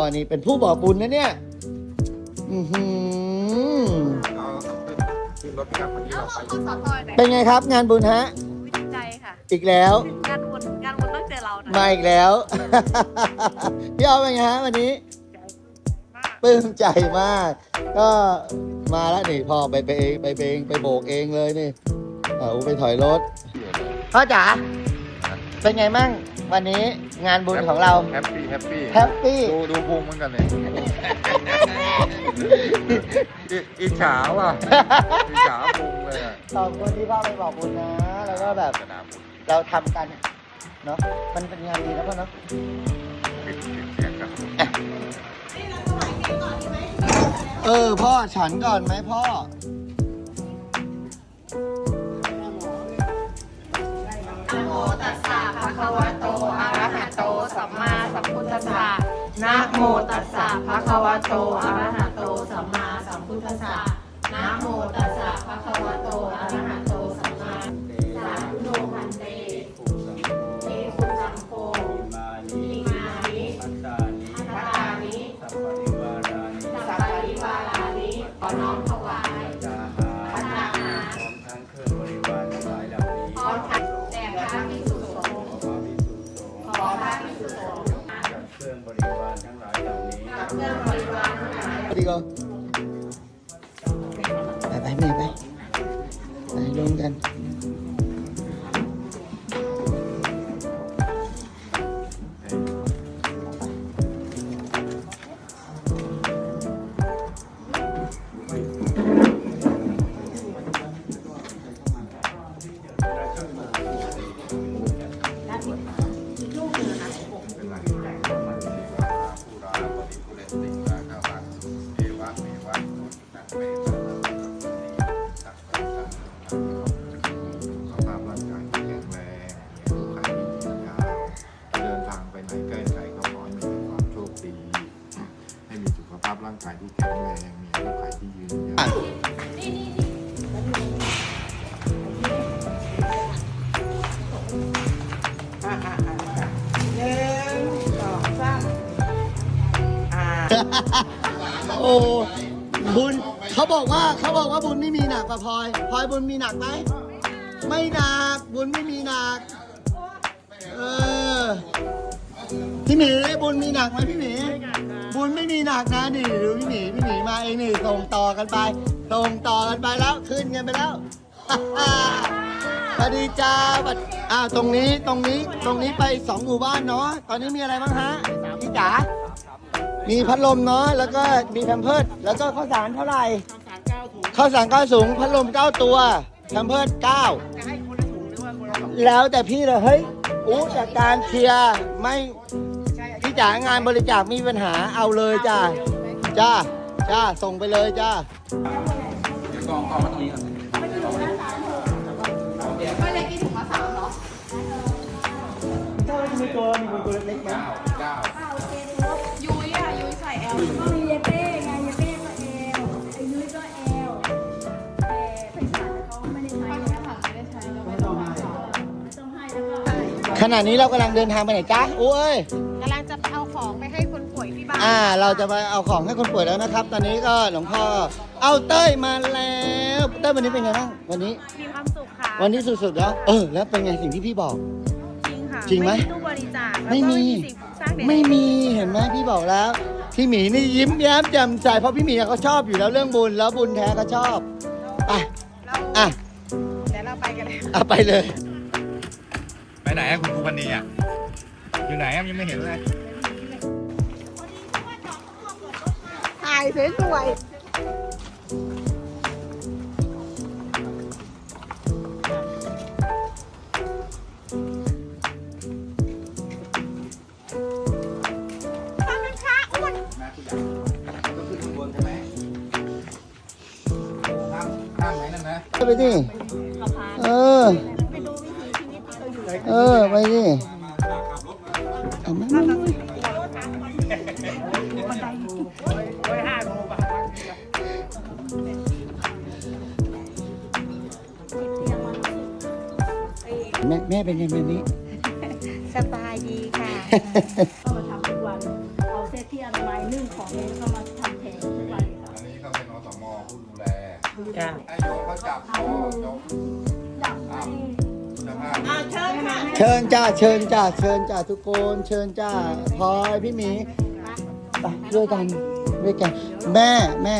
พ่อนี่เป็นผู้บอกบุญนะเนี่ย อือหือเราต้องขึ้นขึ้นรถกลับวันนี้เอาเราขไปองคนสอตอยหน่อยเป็นไงครับงานบุญฮะ วิใจค่ะ อีกแล้ว งานบุญงานบุญต้องเจอเรานะมาอีกแล้ว พี่เอาเป็นไงฮะวันนี้ปลื้มใจมาก ก็มาแล้วนี่พ่อไปไปเองไปเองไปโบกเองเลยนี่อ่าไปถอยรถพ่อจ๋าเป็นไงมั่ง วันนี้งานบุญของเรา แฮปปี้แฮปปี้แฮปปี้ดูดูพุงเหมือนกันเลยอิอิจฉาว่ะอิจฉาพุงเลยอะขอบคุณที่พ่อไปบอกบุญนะ แล้วก็แบบสนามบุญเราทำกันเนาะมันเป็นงานดีนะพ่อเนาะปิดปิดเสียงกันเออพ่อฉันก่อนไหมพ่อ คะวะโตอะระหะโตสัมมาสัมพุทธัสสะนะโมตัสสะภะคะวะโตอะระหะโตสัมมาสัมพุทธัสสะนะโมตัสสะภะคะวะโตอะระหะโต เครื่องบริวารทั้งหลายเหล่านี้ดีก็ไปไปแม่ไปไปลงกัน โอ้บุญเขาบอกว่าเขาบอกว่าบุญไม่มีหนักป่ะพลอยพลอยบุญมีหนักไหมไม่หนักบุญไม่มีหนักเออพี่หมีบุญมีหนักไหมพี่หมีบุญไม่มีหนักนะนี่ดูพี่หมีพี่หมีมาเองนี่ส่งต่อกันไปส่งต่อกันไปแล้วขึ้นกันไปแล้ว วัสดีจ้าบัดอ้าวตรงนี้ตรงนี้ตรงนี้ไปสองหมู่บ้านเนาะตอนนี้มีอะไรบ้างฮะพี่จ๋ามีพัดลมเนาะแล้วก็มีแพมเพิร์ดแล้วก็ข้าวสารเท่าไหร่ข้าวสารเก้าสูงพัดลมเก้าตัวแพมเพิร์ดเก้าแล้วแต่พี่เลยเฮ้ยอู้จากการเคลียร์ไม่พี่จ๋างานบริจาคมีปัญหาเอาเลยจ้าจ้าจ้าส่งไปเลยจ้าไม่ ตัวมีตัวเล็กไหมยุ้ยอะยุ้ยใส่แอลก็มีเยเป้ไงเยเป้ก็เอลไอ้ยุ้ยก็เอลแต่ไพศาลเขาไม่ได้ใช้ไม่แล้วได้ไม่ได้ใช้แล้วไม่ต้องมาไม่ต้องให้แล้วก็ขณะนี้เรากำลังเดินทางไปไหนจ้าโอ้ย กำลังจะเอาของไปให้คนป่วยที่บ้านอ่า เราจะมาเอาของให้คนป่วยแล้วนะครับ ตอนนี้ก็หลวงพ่อ เอาเต้ยมาแล้ว เต้ยวันนี้เป็นไงบ้าง วันนี้ มีความสุขค่ะวันนี้สุดๆแล้ว เออ แล้วเป็นไงสิ่งที่พี่บอก จริงค่ะจริงไหมตู้บริจาค แล้วก็ไม่มี สิ่งสร้างเด็กไม่มีเห็นไหมพี่บอกแล้ว พี่หมีนี่ยิ้มแย้มแจ่มใสเพราะพี่หมีเขาชอบอยู่แล้วเรื่องบุญแล้วบุญแท้ก็ชอบไปเราอะเดี๋ยวเราไปกันเลยเอาไปเลย ไปไหนอะคุณครูพันนีอะอยู่ไหนอะยังไม่เห็นเลย ถ่ายสวย ไปดิ เออ เออ ไปดิเอามามามาแม่แม่เป็นไงแบบนี้ๆสบายดีค่ะ อ้โยมดับไปจะพาอ่าเชิญค่ะเชิญจ้าเชิญจ้าเชิญจ้าทุกคนเชิญจ้าพลอยพี่หมีไปด้วยกันด้วยกัน แม่แม่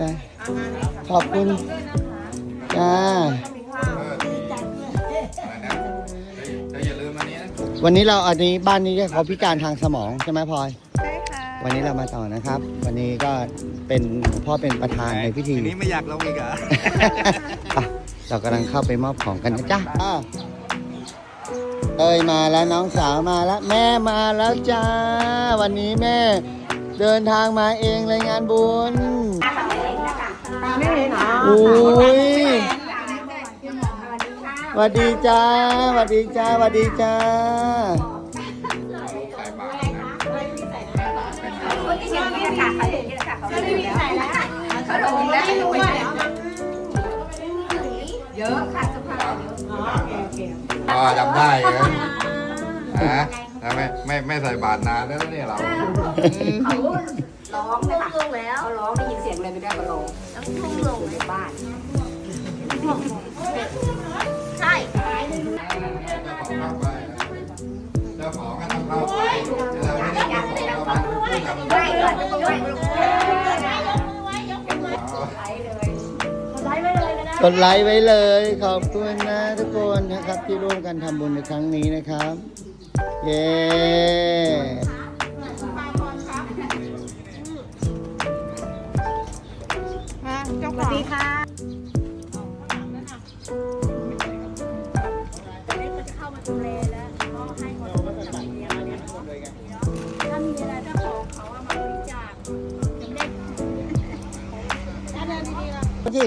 จ้ะขอบคุณจ้าเออดีอะไรนะเดี๋ยวอย่าลืมอันนี้นะวันนี้เราอันนี้บ้านนี้เขาพิการทางสมองใช่ไหมพลอยใช่ค่ะ วันนี้เรามาต่อนะครับ วันนี้ก็เป็นหลวงพ่อเป็นประธานในพิธีทีนี้ไม่อยากลงอีกเหรออะเรากำลังเข้าไปมอบของกันนะจ๊ะอะเอ้ยมาแล้วน้องสาวมาแล้วแม่มาแล้วจ้า วันนี้แม่ เดินทางมาเองเลยงานบุญไม่เห็นเหรออุ้ยสวัสดีจ้าสวัสดีจ้าสวัสดีจ้า ที่เชียงใหม่ค่ะเขาเห็นนี่แหละค่ะเขาไม่มีใส่แล้วเขาลงแล้วไม่รู้ว่าเยอะค่ะสภาพอ๋อจำได้เหรอฮะแล้วไม่ไม่ไม่ใส่บาตรนานแล้วเนี่ยเราเขาร้องเลยค่ะแล้วเขาร้องได้ยินเสียงอะไรไม่ได้ก็ร้องต้องทุ่มลงในบ้านใช่เจ้าของเข้าไปเจ้าของก็ต้องเข้าไปเราไม่ได้เจ้า กดไลค์ไว้เลย ขอบคุณนะทุกคนนะครับที่ร่วมกันทำบุญในครั้งนี้นะครับ เย้สวัสดีค่ะ สวัสดี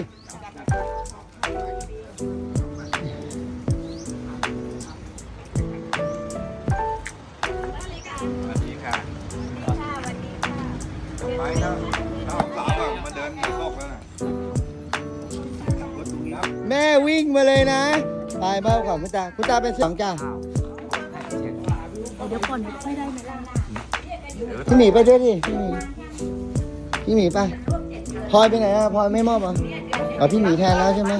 ค่ะไปครับน้องสาวอะมาเดินในโลกแล้วนะแม่วิ่งมาเลยนะ ไปบ้าของคุณตา คุณตาเป็นสองจ้าเดี๋ยวก่อนไม่ได้ไหมล่ะพี่หมีไปด้วยดิพี่หมีพี่หมีไป พลอยไปไหนอะพลอยไม่มอบเหรอเอาพี่หมีแทนแล้วใช่ไหม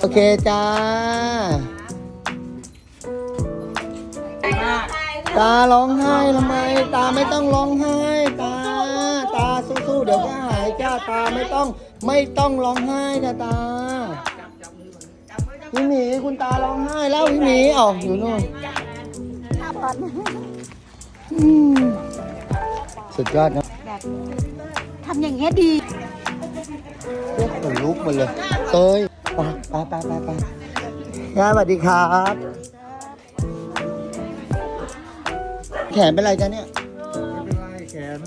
โอเคจ้า ตาร้องไห้ทำไม ตาไม่ต้องร้องไห้ ตา ตาสู้ๆเดี๋ยวก็หายจ้าตาไม่ต้องไม่ต้องร้องไห้นะตาพี่หมีคุณตาร้องไห้แล้วพี่หมีอ๋ออยู่นู่นอืมสุดยอดนะทำอย่างเงี้ยดีเรียกขนลุกหมดเลย เต้ยไปไปไปไปไปย่าสวัสดีครับ แขนเป็นไรจ๊ะเนี่ยแขน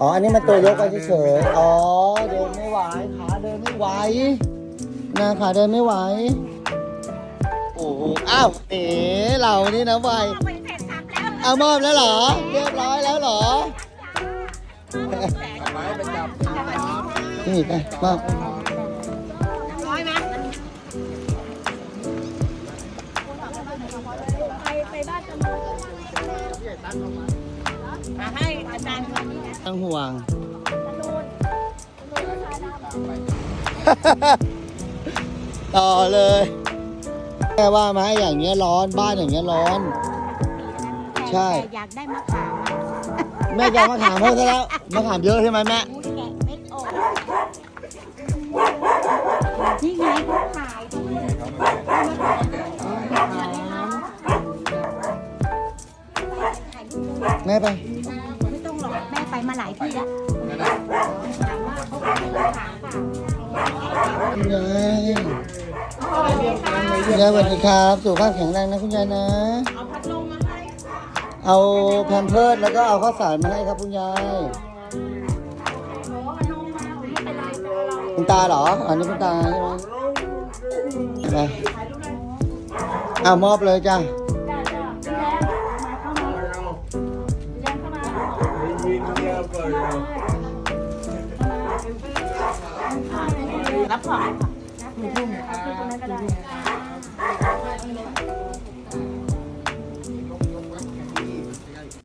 อ๋อ อันนี้มันตัวยกไปเฉยๆ อ๋อ เดินไม่ไหว ขาเดินไม่ไหวนะขาเดินไม่ไหว โอ้โหอ้าว เอ๋เรานี่นะไวเอามอบแล้วเหรอ เรียบร้อยแล้วเหรอ นี่ไปมอบไปไปบ้านตำรวจมาให้อาจารย์คนนี้นะตั้งห่วงต่อเลยแค่ว่ามาให้อย่างเงี้ยร้อนบ้านอย่างเงี้ยร้อน ใช่ อยากได้มะขามอะแม่จะเอามาถามเพิ่มซะแล้วมาถามเยอะใช่ไหมแม่ นี่ไงเขาขายตรงนี้แม่ไป ไม่ต้องหรอกแม่ไปมาหลายที่แล้วนั่นน่ะคุณยายคุณยายสวัสดีครับสุขภาพแข็งแรงนะคุณยายนะ เอาพัดลมมาให้ เอาแพมเพิร์ดแล้วก็เอาข้าวสารมาให้ครับคุณยาย คุณตาเหรอ อันนี้คุณตาใช่ไหมไปเอามอบเลยจ้ะรับของ